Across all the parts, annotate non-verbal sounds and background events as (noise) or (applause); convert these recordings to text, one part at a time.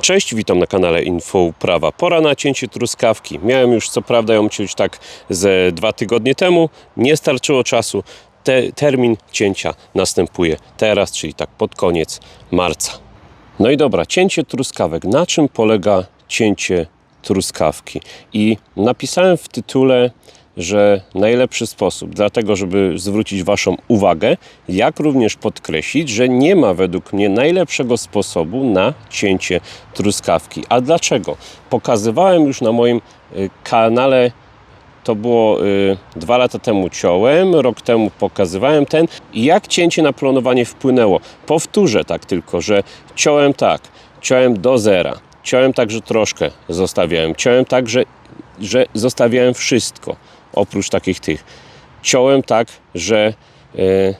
Cześć, witam na kanale Info Uprawa. Pora na cięcie truskawki. Miałem już co prawda ją ciąć tak ze dwa tygodnie temu. Nie starczyło czasu. Te, termin cięcia następuje teraz, czyli tak pod koniec marca. No i dobra, cięcie truskawek. Na czym polega cięcie truskawki? I napisałem w tytule, że najlepszy sposób, dlatego żeby zwrócić Waszą uwagę, jak również podkreślić, że nie ma według mnie najlepszego sposobu na cięcie truskawki. A dlaczego? Pokazywałem już na moim y, kanale to było y, dwa lata temu ciąłem, rok temu pokazywałem ten. Jak cięcie na planowanie wpłynęło? Powtórzę tak tylko, że ciąłem tak, ciąłem do zera, ciąłem tak, że troszkę zostawiałem, ciąłem tak, że, że zostawiałem wszystko, oprócz takich tych. Ciąłem tak, że y,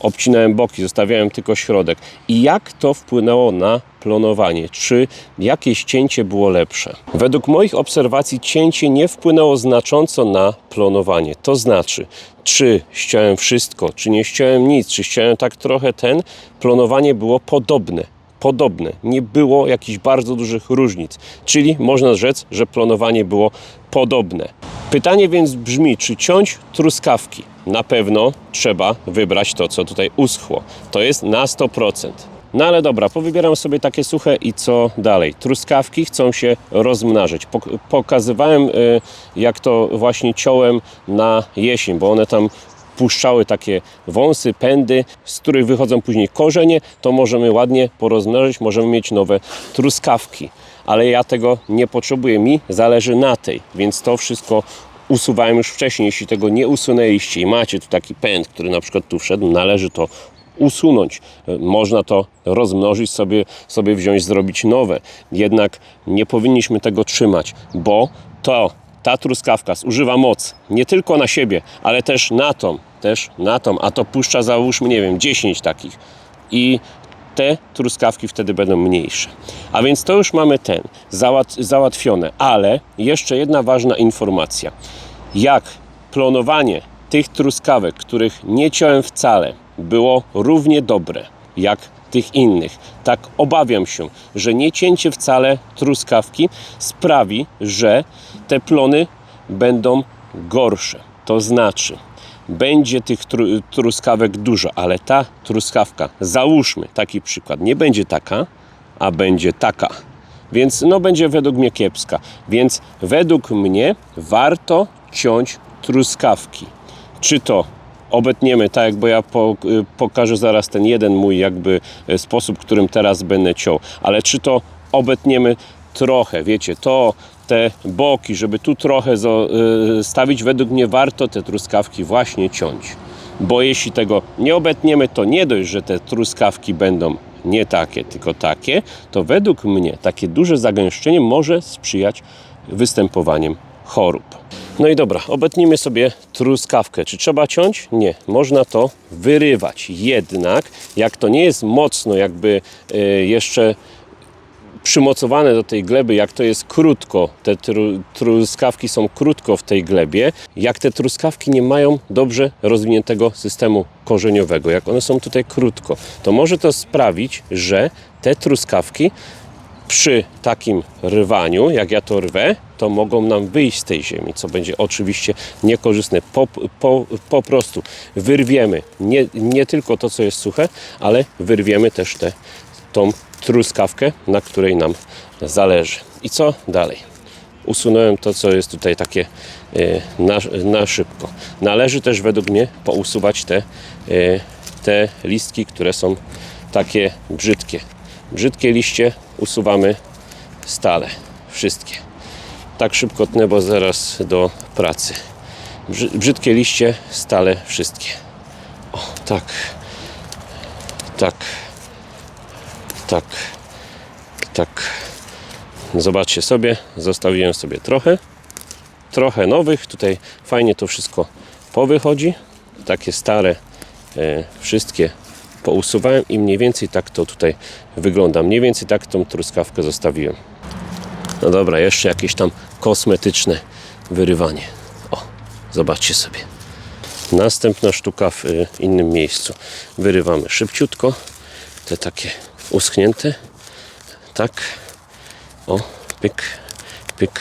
obcinałem boki, zostawiałem tylko środek. I jak to wpłynęło na plonowanie? Czy jakieś cięcie było lepsze? Według moich obserwacji cięcie nie wpłynęło znacząco na plonowanie. To znaczy, czy ściąłem wszystko, czy nie ściąłem nic, czy ściąłem tak trochę ten, plonowanie było podobne. Podobne. Nie było jakichś bardzo dużych różnic. Czyli można rzec, że plonowanie było podobne. Pytanie więc brzmi, czy ciąć truskawki? Na pewno trzeba wybrać to, co tutaj uschło. To jest na 100%. No ale dobra, powybieram sobie takie suche i co dalej? Truskawki chcą się rozmnażyć. Pok- pokazywałem, y, jak to właśnie ciąłem na jesień, bo one tam puszczały takie wąsy, pędy, z których wychodzą później korzenie, to możemy ładnie porozmnożyć, możemy mieć nowe truskawki. Ale ja tego nie potrzebuję, mi zależy na tej, więc to wszystko usuwałem już wcześniej. Jeśli tego nie usunęliście i macie tu taki pęd, który na przykład tu wszedł, należy to usunąć. Można to rozmnożyć, sobie, sobie wziąć, zrobić nowe. Jednak nie powinniśmy tego trzymać, bo to ta truskawka zużywa moc nie tylko na siebie, ale też na tą, też na tą, a to puszcza załóżmy, nie wiem, 10 takich. I te truskawki wtedy będą mniejsze. A więc to już mamy ten załat, załatwione, ale jeszcze jedna ważna informacja. Jak plonowanie tych truskawek, których nie ciąłem wcale, było równie dobre jak tych innych, tak obawiam się, że nie cięcie wcale truskawki sprawi, że te plony będą gorsze. To znaczy, będzie tych tru, truskawek dużo, ale ta truskawka, załóżmy taki przykład, nie będzie taka, a będzie taka. Więc no będzie według mnie kiepska. Więc według mnie warto ciąć truskawki. Czy to obetniemy tak, bo ja po, pokażę zaraz ten jeden mój jakby y, sposób, którym teraz będę ciął, ale czy to obetniemy trochę, wiecie, to te boki, żeby tu trochę y, stawić, według mnie warto te truskawki właśnie ciąć. Bo jeśli tego nie obetniemy, to nie dość, że te truskawki będą nie takie, tylko takie, to według mnie takie duże zagęszczenie może sprzyjać występowaniem chorób. No i dobra, obetnijmy sobie truskawkę. Czy trzeba ciąć? Nie, można to wyrywać. Jednak, jak to nie jest mocno, jakby y, jeszcze przymocowane do tej gleby, jak to jest krótko, te tru, truskawki są krótko w tej glebie, jak te truskawki nie mają dobrze rozwiniętego systemu korzeniowego, jak one są tutaj krótko, to może to sprawić, że te truskawki przy takim rwaniu, jak ja to rwę, to mogą nam wyjść z tej ziemi, co będzie oczywiście niekorzystne. Po, po, po prostu wyrwiemy nie, nie tylko to, co jest suche, ale wyrwiemy też te, tą truskawkę, na której nam zależy. I co dalej? Usunąłem to, co jest tutaj takie e, na, na szybko. Należy też według mnie pousuwać te, e, te listki, które są takie brzydkie. Brzydkie liście usuwamy stale. Wszystkie. Tak szybko tnę, bo zaraz do pracy. Brzy- Brzydkie liście stale wszystkie. O, tak. Tak. Tak. Tak. Zobaczcie sobie, zostawiłem sobie trochę. Trochę nowych. Tutaj fajnie to wszystko powychodzi. Takie stare e, wszystkie pousuwałem i mniej więcej tak to tutaj wygląda. Mniej więcej tak tą truskawkę zostawiłem. No dobra, jeszcze jakieś tam kosmetyczne wyrywanie. O, zobaczcie sobie. Następna sztuka w y, innym miejscu. Wyrywamy szybciutko. Te takie uschnięte. Tak. O, pyk, pyk,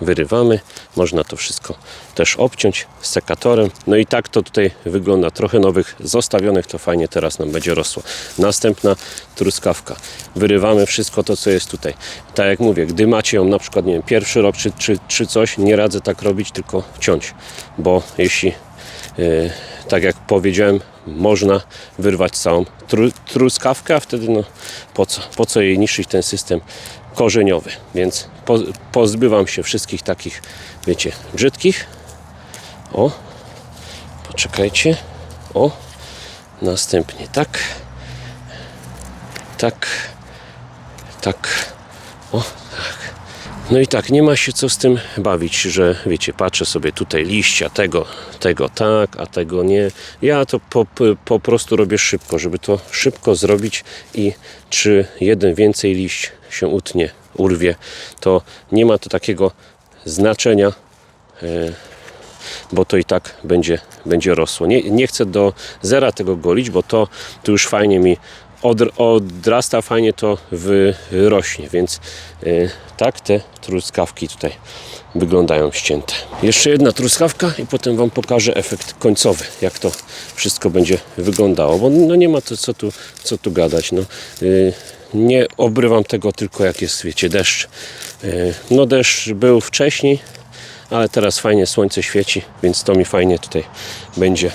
wyrywamy. Można to wszystko też obciąć sekatorem. No i tak to tutaj wygląda. Trochę nowych zostawionych, to fajnie teraz nam będzie rosło. Następna truskawka. Wyrywamy wszystko to, co jest tutaj. Tak jak mówię, gdy macie ją na przykład, nie wiem, pierwszy rok czy, czy, czy coś, nie radzę tak robić, tylko ciąć. Bo jeśli tak jak powiedziałem, można wyrwać całą tru, truskawkę, a wtedy no, po, co, po co jej niszczyć ten system korzeniowy. Więc po, pozbywam się wszystkich takich, wiecie, brzydkich. O, poczekajcie. O, następnie tak, tak, tak. O, tak. No i tak, nie ma się co z tym bawić, że wiecie, patrzę sobie tutaj liścia, tego, tego tak, a tego nie. Ja to po, po, prostu robię szybko, żeby to szybko zrobić i czy jeden więcej liść się utnie, urwie, to nie ma to takiego znaczenia, e, bo to i tak będzie, będzie rosło. Nie, nie chcę do zera tego golić, bo to tu już fajnie mi od, odrasta, fajnie to wyrośnie, więc y, tak te truskawki tutaj wyglądają ścięte. Jeszcze jedna truskawka i potem Wam pokażę efekt końcowy, jak to wszystko będzie wyglądało, bo no nie ma to co tu, co tu gadać. No, y, nie obrywam tego tylko jak jest, wiecie, deszcz. Y, no deszcz był wcześniej, ale teraz fajnie słońce świeci, więc to mi fajnie tutaj będzie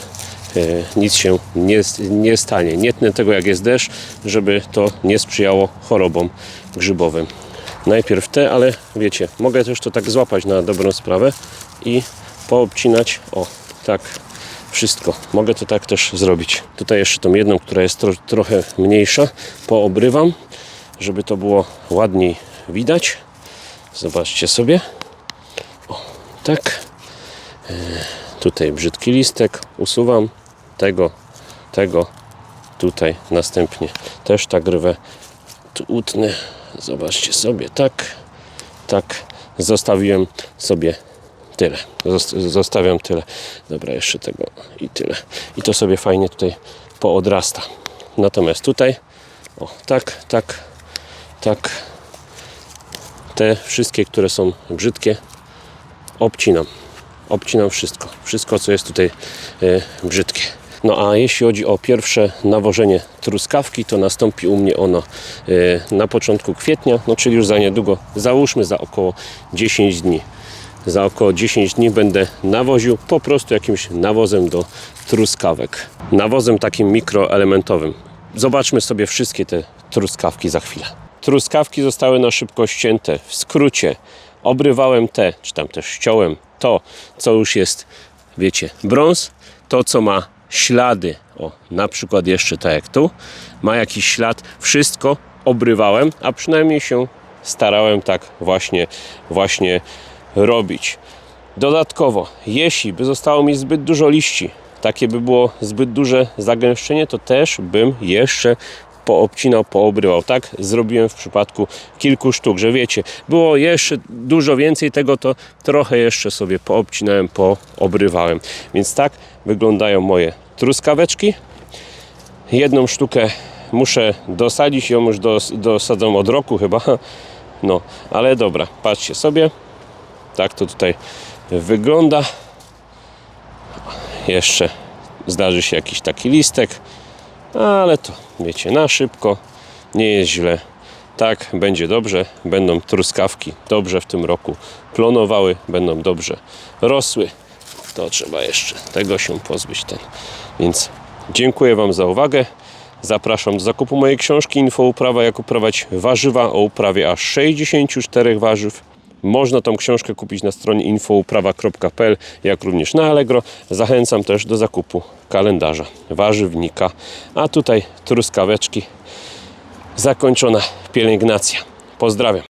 nic się nie, nie stanie. Nie tnę tego jak jest deszcz, żeby to nie sprzyjało chorobom grzybowym. Najpierw te, ale wiecie, mogę też to tak złapać na dobrą sprawę i poobcinać, o tak, wszystko. Mogę to tak też zrobić. Tutaj jeszcze tą jedną, która jest tro, trochę mniejsza, poobrywam, żeby to było ładniej widać. Zobaczcie sobie. O, tak. E, Tutaj brzydki listek, usuwam tego, tego, tutaj następnie też tak rwę, tu utnę, zobaczcie sobie, tak, tak, zostawiłem sobie tyle, Zost- zostawiam tyle, dobra, jeszcze tego i tyle. I to sobie fajnie tutaj poodrasta, natomiast tutaj, o, tak, tak, tak, te wszystkie, które są brzydkie, obcinam. Obcinam wszystko. Wszystko, co jest tutaj e, brzydkie. No a jeśli chodzi o pierwsze nawożenie truskawki, to nastąpi u mnie ono e, na początku kwietnia, no czyli już za niedługo, załóżmy za około 10 dni. Za około 10 dni będę nawoził po prostu jakimś nawozem do truskawek. Nawozem takim mikroelementowym. Zobaczmy sobie wszystkie te truskawki za chwilę. Truskawki zostały na szybko ścięte. W skrócie obrywałem te, czy tam też ściąłem to, co już jest, wiecie, brąz, to co ma ślady, o, na przykład jeszcze tak jak tu, ma jakiś ślad, wszystko obrywałem, a przynajmniej się starałem tak właśnie, właśnie robić. Dodatkowo, jeśli by zostało mi zbyt dużo liści, takie by było zbyt duże zagęszczenie, to też bym jeszcze poobcinał, poobrywał. Tak zrobiłem w przypadku kilku sztuk, że wiecie, było jeszcze dużo więcej tego, to trochę jeszcze sobie poobcinałem, poobrywałem. Więc tak wyglądają moje truskaweczki. Jedną sztukę muszę dosadzić, ją już dos, dosadzam od roku chyba. (laughs) No, ale dobra, patrzcie sobie. Tak to tutaj wygląda. Jeszcze zdarzy się jakiś taki listek, ale to wiecie, na szybko, nie jest źle. Tak, będzie dobrze, będą truskawki dobrze w tym roku plonowały, będą dobrze rosły. To trzeba jeszcze tego się pozbyć. Ten. Więc dziękuję Wam za uwagę. Zapraszam do zakupu mojej książki Info uprawa, jak uprawiać warzywa o uprawie aż 64 warzyw. Można tą książkę kupić na stronie infouprawa.pl, jak również na Allegro. Zachęcam też do zakupu kalendarza warzywnika. A tutaj truskaweczki. Zakończona pielęgnacja. Pozdrawiam.